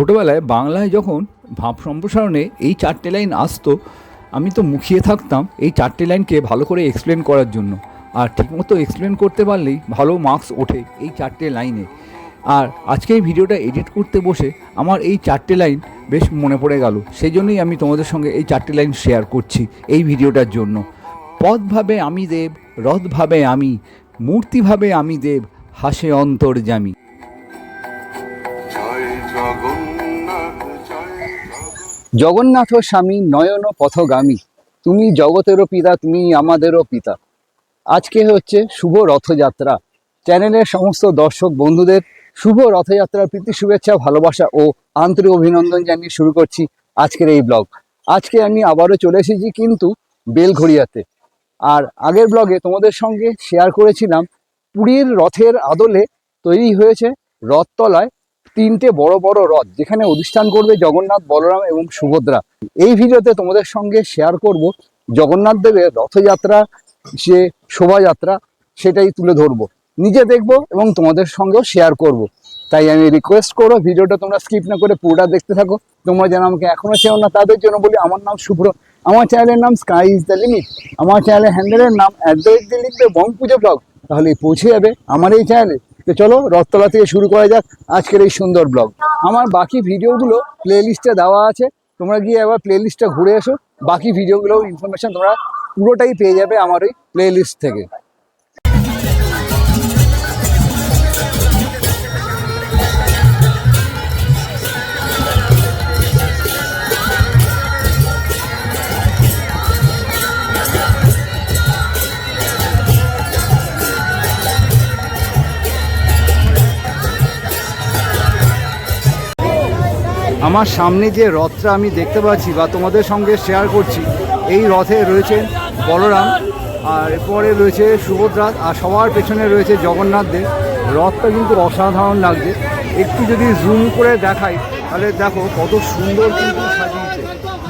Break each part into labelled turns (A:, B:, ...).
A: ছোটোবেলায় বাংলায় যখন ভাব সম্প্রসারণে এই চারটে লাইন আসতো, আমি তো মুখিয়ে থাকতাম এই চারটে লাইনকে ভালো করে এক্সপ্লেন করার জন্য। আর ঠিকমতো এক্সপ্লেন করতে পারলেই ভালো মার্কস ওঠে এই চারটে লাইনে। আর আজকে এই ভিডিওটা এডিট করতে বসে আমার এই চারটে লাইন বেশ মনে পড়ে গেল। সেই জন্যই আমি তোমাদের সঙ্গে এই চারটে লাইন শেয়ার করছি এই ভিডিওটার জন্য। পথভাবে আমি দেব, রথভাবে আমি, মূর্তিভাবে আমি দেব, হাসে অন্তর্জামী
B: জগন্নাথ
A: স্বামী নয়ন পথগামী। তুমি জগতেরও পিতা, তুমি আমাদেরও পিতা। আজকে হচ্ছে শুভ রথযাত্রা। চ্যানেলের সমস্ত দর্শক বন্ধুদের শুভ রথযাত্রার প্রীতি, শুভেচ্ছা, ভালোবাসা ও আন্তরিক অভিনন্দন জানিয়ে শুরু করছি আজকের এই ব্লগ। আজকে আমি আবারও চলে এসেছি কিন্তু বেলঘড়িয়াতে। আর আগের ব্লগে তোমাদের সঙ্গে শেয়ার করেছিলাম পুরীর রথের আদলে তৈরি হয়েছে রথতলায় তিনটে বড় বড় রথ যেখানে অধিষ্ঠান করবে জগন্নাথ, বলরাম এবং সুভদ্রা। এই ভিডিওতে তোমাদের সঙ্গে শেয়ার করব জগন্নাথ দেবের রথযাত্রা সে শোভাযাত্রা, সেটাই তুলে ধরবো। নিজে দেখব এবং তোমাদের সঙ্গেও শেয়ার করব। তাই আমি রিকোয়েস্ট করব ভিডিওটা তোমরা স্কিপ না করে পুরোটা দেখতে থাকো। তোমরা যেন আমাকে এখনও চেও না, তাদের জন্য বলি আমার নাম শুভ্র। আমার চ্যানেলের নাম স্কাই ইজ দ্য লিমিট আমার চ্যানেলের হ্যান্ডেলের নাম অ্যাট দ্য রেট দিয়ে লিখবে বং পুজো ব্লগ তাহলে পৌঁছে যাবে আমার এই চ্যানেলে তো চলো রথতলা থেকে শুরু করা যাক আজকের এই সুন্দর ব্লগ। আমার বাকি ভিডিওগুলো প্লে লিস্টে দেওয়া আছে। তোমরা গিয়ে একবার প্লে লিস্টটা ঘুরে এসো। বাকি ভিডিওগুলো ইনফরমেশান তোমরা পুরোটাই পেয়ে যাবে আমার ওই প্লে লিস্ট থেকে। আমার সামনে যে রথটা আমি দেখতে পাচ্ছি বা তোমাদের সঙ্গে শেয়ার করছি, এই রথে রয়েছেন বলরাম, আর এরপরে রয়েছে সুভদ্রা আর সবার পেছনে রয়েছে জগন্নাথ দেব। রথটা কিন্তু অসাধারণ লাগছে। একটু যদি জুম করে দেখাই, তাহলে দেখো কত সুন্দর কিন্তু সাজিয়েছে।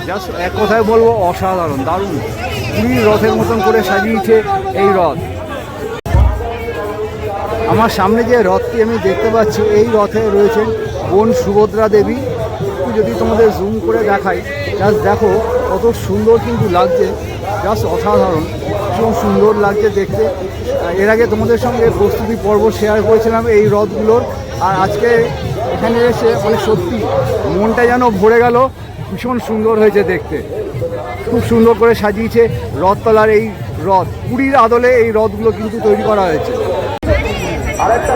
A: জাস্ট এক কথায় বলব, অসাধারণ, দারুণ। পুরীর রথের মতন করে সাজিয়েছে এই রথ। আমার সামনে যে রথটি আমি দেখতে পাচ্ছি, এই রথে রয়েছেন বোন সুভদ্রা দেবী যদি তোমাদের জুম করে দেখাই জাস্ট দেখো কত সুন্দর কিন্তু লাগছে জাস্ট অসাধারণ, ভীষণ সুন্দর লাগছে দেখতে। এর আগে তোমাদের সঙ্গে প্রস্তুতি পর্ব শেয়ার করেছিলাম এই রথগুলোর আর আজকে এখানে এসে মানে সত্যি মনটা যেন ভরে গেল, ভীষণ সুন্দর হয়েছে দেখতে। খুব সুন্দর করে সাজিয়েছে রথতলার এই রথ পুরীর আদলে এই রথগুলো কিন্তু তৈরি করা হয়েছে।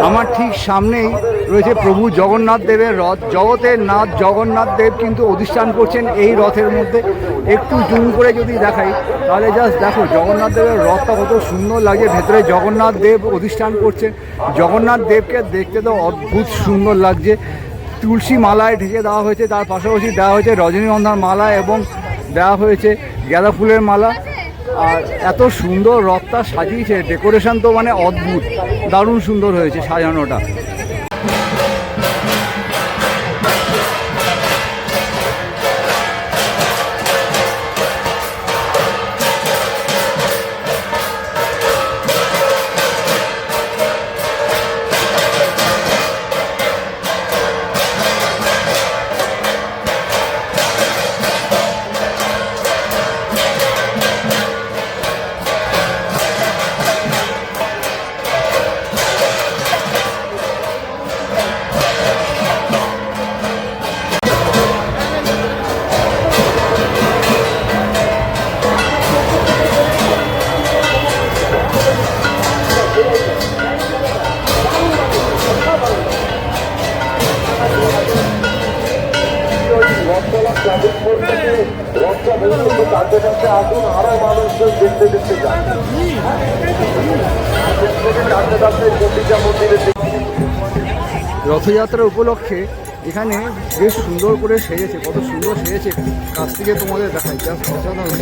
A: আমার ঠিক সামনেই রয়েছে প্রভু জগন্নাথ দেবের রথ। জগতের নাথ জগন্নাথ দেব কিন্তু অধিষ্ঠান করছেন এই রথের মধ্যে। একটু জুম করে যদি দেখাই, তাহলে জাস্ট দেখো, জগন্নাথ দেবের রথটা কত সুন্দর লাগে ভেতরে জগন্নাথ দেব অধিষ্ঠান করছেন জগন্নাথ দেবকে দেখতে তো অদ্ভুত সুন্দর লাগছে। তুলসী মালায় ঢেকে দেওয়া হয়েছে, তার পাশাপাশি দেওয়া হয়েছে রজনীগন্ধার মালা এবং দেওয়া হয়েছে গাঁদা ফুলের মালা। আর এত সুন্দর রথটা সাজিয়েছে। ডেকোরেশন তো মানে অদ্ভুত। দারুণ সুন্দর হয়েছে সাজানোটা। রথযাত্রা উপলক্ষে এখানে বেশ সুন্দর করে সেজেছে, কত সুন্দর সেজেছে। কাছ থেকে তোমাদের দেখায় যা অসাধারণ।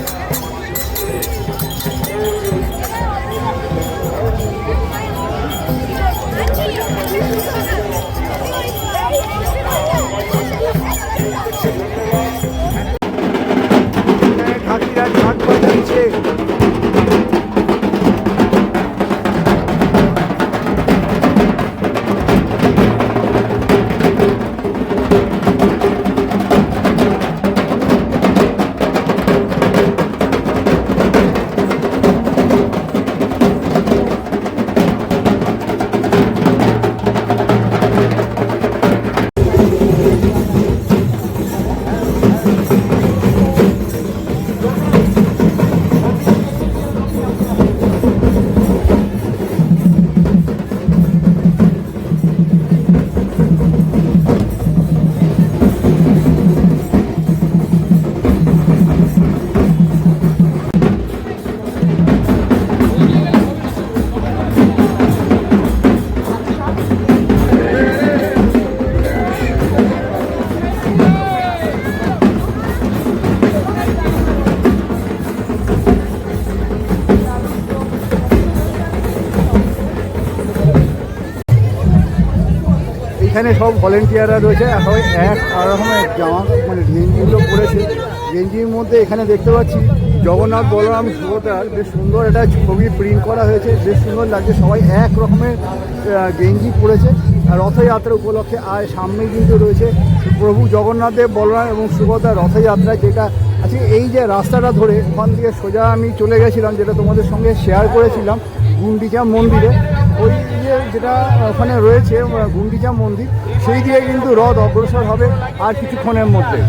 A: এখানে সব ভলেন্টিয়াররা রয়েছে। সবাই এক আর রকমের জামা মানে গেঞ্জিগুলো পরেছে। গেঞ্জির মধ্যে এখানে দেখতে পাচ্ছি জগন্নাথ বলরাম সুভদ্রার বেশ সুন্দর একটা ছবি প্রিন্ট করা হয়েছে। বেশ সুন্দর লাগছে। সবাই এক রকমের গেঞ্জি পরেছে। আর রথযাত্রা উপলক্ষে আর সামনে কিন্তু রয়েছে প্রভু জগন্নাথ দেব বলরাম এবং সুভদ্রার রথযাত্রা যেটা আজকে এই যে রাস্তাটা ধরে ওখান থেকে সোজা আমি চলে গেছিলাম, যেটা তোমাদের সঙ্গে শেয়ার করেছিলাম, গুন্ডিচা মন্দিরে। যেটা ওখানে রয়েছে গুন্ডিচা মন্দির সেই দিয়ে কিন্তু রথ অগ্রসর হবে আর কিছুক্ষণের মধ্যে।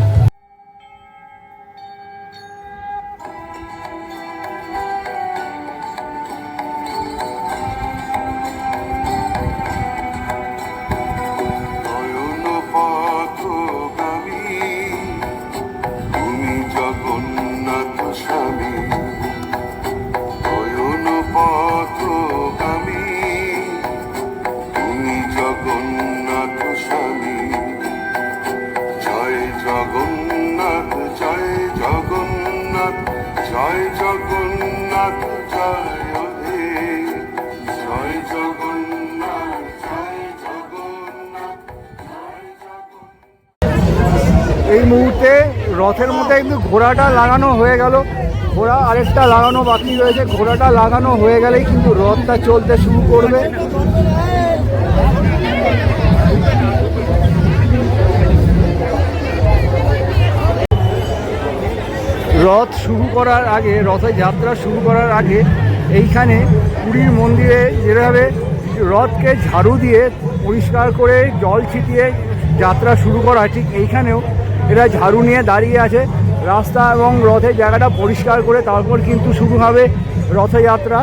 A: রথের মধ্যে কিন্তু ঘোড়াটা লাগানো হয়ে গেল। ঘোড়া আরেকটা লাগানো বাকি রয়েছে। ঘোড়াটা লাগানো হয়ে গেলেই কিন্তু রথটা চলতে শুরু করবে। রথ শুরু করার আগে, রথের যাত্রা শুরু করার আগে এইখানে পুরীর মন্দিরে যেভাবে রথকে ঝাড়ু দিয়ে পরিষ্কার করে জল ছিটিয়ে যাত্রা শুরু করা। ঠিক এইখানেও এরা ঝাড়ু নিয়ে দাঁড়িয়ে আছে। রাস্তা এবং রথের জায়গাটা পরিষ্কার করে তারপর কিন্তু শুরু হবে রথযাত্রা।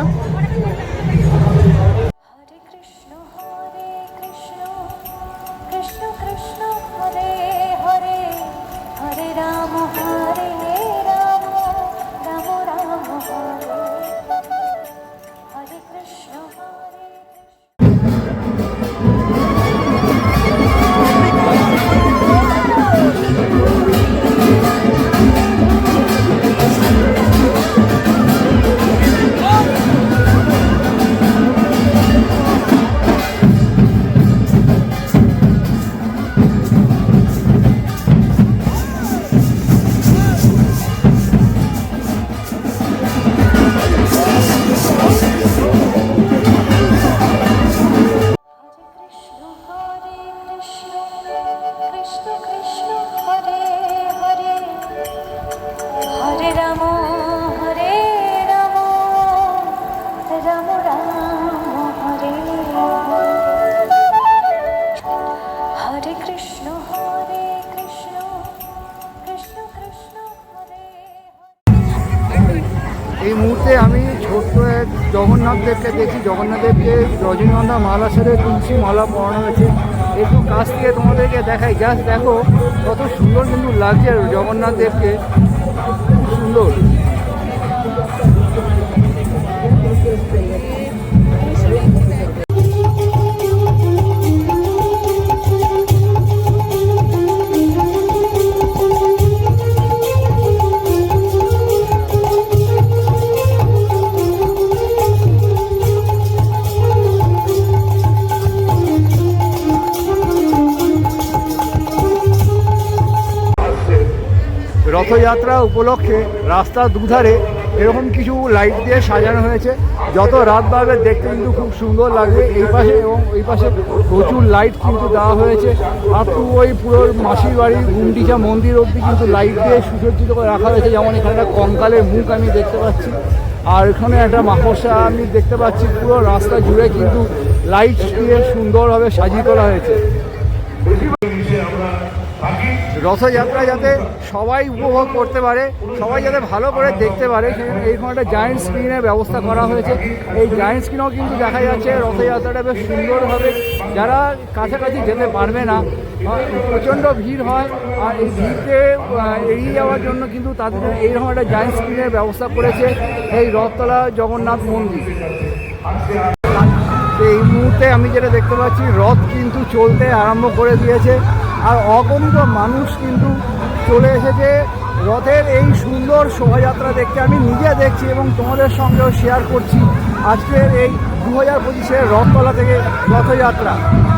A: জগন্নাথ দেখছি। জগন্নাথদেবকে জগন্নাথ দেবকে রজনীগন্ধা মালা সাথে তুলসী মালা পরানো হয়েছে। একটু কাছ থেকে তোমাদেরকে দেখাই। জাস্ট দেখো, কত সুন্দর কিন্তু লাগছে জগন্নাথ দেবকে সুন্দর। রথযাত্রা উপলক্ষে রাস্তার দুধারে এরকম কিছু লাইট দিয়ে সাজানো হয়েছে। যত রাত বাড়বে, দেখতে কিন্তু খুব সুন্দর লাগবে। এই পাশে এবং ওই পাশে প্রচুর লাইট কিন্তু দেওয়া হয়েছে। আর ওই পুরো মাসির বাড়ি, গুন্ডিচা মন্দির অবধি কিন্তু লাইট দিয়ে সুসজ্জিত করে রাখা হয়েছে। যেমন এখানে একটা কঙ্কালের মুখ আমি দেখতে পাচ্ছি। আর এখানে একটা মাকড়সা আমি দেখতে পাচ্ছি। পুরো রাস্তা জুড়ে কিন্তু লাইট দিয়ে সুন্দরভাবে সাজিয়ে তোলা হয়েছে। রথযাত্রা যাতে সবাই উপভোগ করতে পারে, সবাই যাতে ভালো করে দেখতে পারে এইরকম একটা জায়েন্ট স্ক্রিনের ব্যবস্থা করা হয়েছে। এই জায়েন্ট স্ক্রিনও কিন্তু দেখা যাচ্ছে, রথযাত্রাটা বেশ সুন্দরভাবে যারা কাছাকাছি যেতে পারবে না প্রচণ্ড ভিড় হয়, আর এই ভিড়কে এড়িয়ে যাওয়ার জন্য কিন্তু তাদের এইরকম একটা জায়েন্ট স্ক্রিনের ব্যবস্থা করেছে এই রথতলা জগন্নাথ মন্দির। এই মুহূর্তে আমি যেটা দেখতে পাচ্ছি, রথ কিন্তু চলতে আরম্ভ করে দিয়েছে। আর অগণিত মানুষ কিন্তু চলে এসেছে। রথের এই সুন্দর শোভাযাত্রা দেখতে আমি নিজে দেখছি এবং তোমাদের সঙ্গেও শেয়ার করছি আজকের এই দু হাজার পঁচিশের রথতলা থেকে রথযাত্রা।
B: নয়ন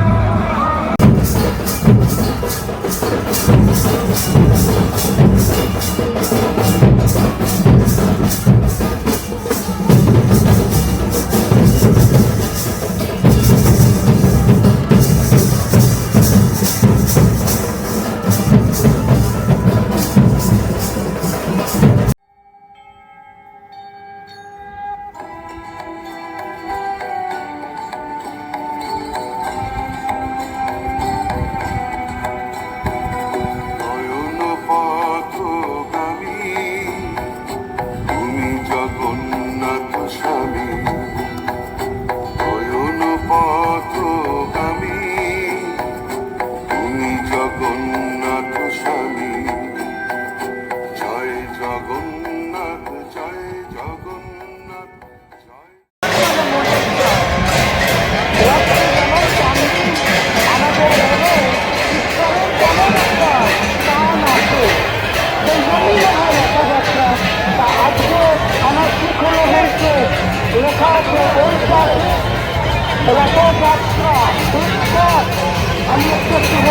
A: 快快！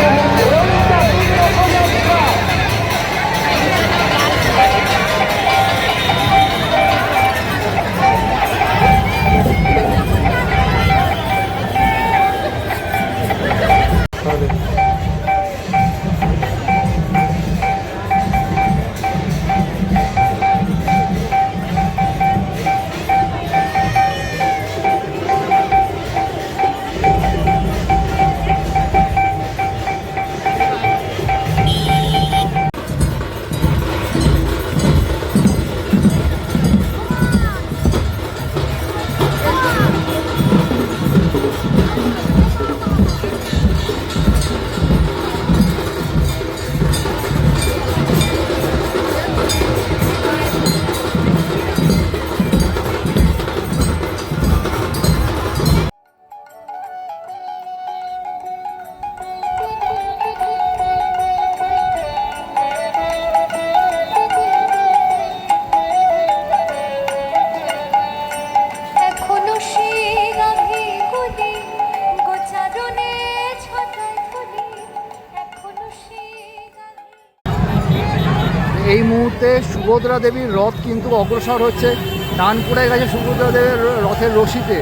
A: সুভদ্রা দেবীর রথ কিন্তু অগ্রসর হচ্ছে। পড়ে গেছে সুভদ্রা দেবীর রথের রশিতে।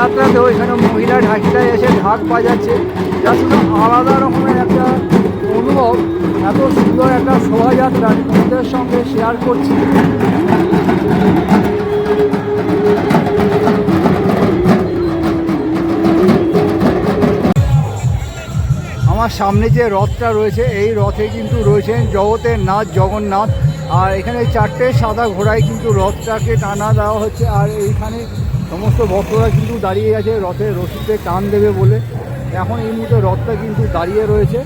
A: রথযাত্রাতেও এখানে মহিলা ঢাকিরা এসে ঢাক বাজাচ্ছে। যা শুধু আলাদা রকমের একটা অনুভব, এত সুন্দর একটা শোভাযাত্রা তোমাদের সঙ্গে শেয়ার করছি। আমার সামনে যে রথটা রয়েছে, এই রথে কিন্তু রয়েছেন জগতের নাথ জগন্নাথ। আর এখানে চারটে সাদা ঘোড়ায় কিন্তু রথটাকে টানা দেওয়া হচ্ছে। আর এইখানে সমস্ত ভক্তরা কিন্তু দাঁড়িয়ে আছে, রথের রশিতে টান দেবে বলে। এখন এই মুহূর্তে রথটা কিন্তু দাঁড়িয়ে রয়েছে।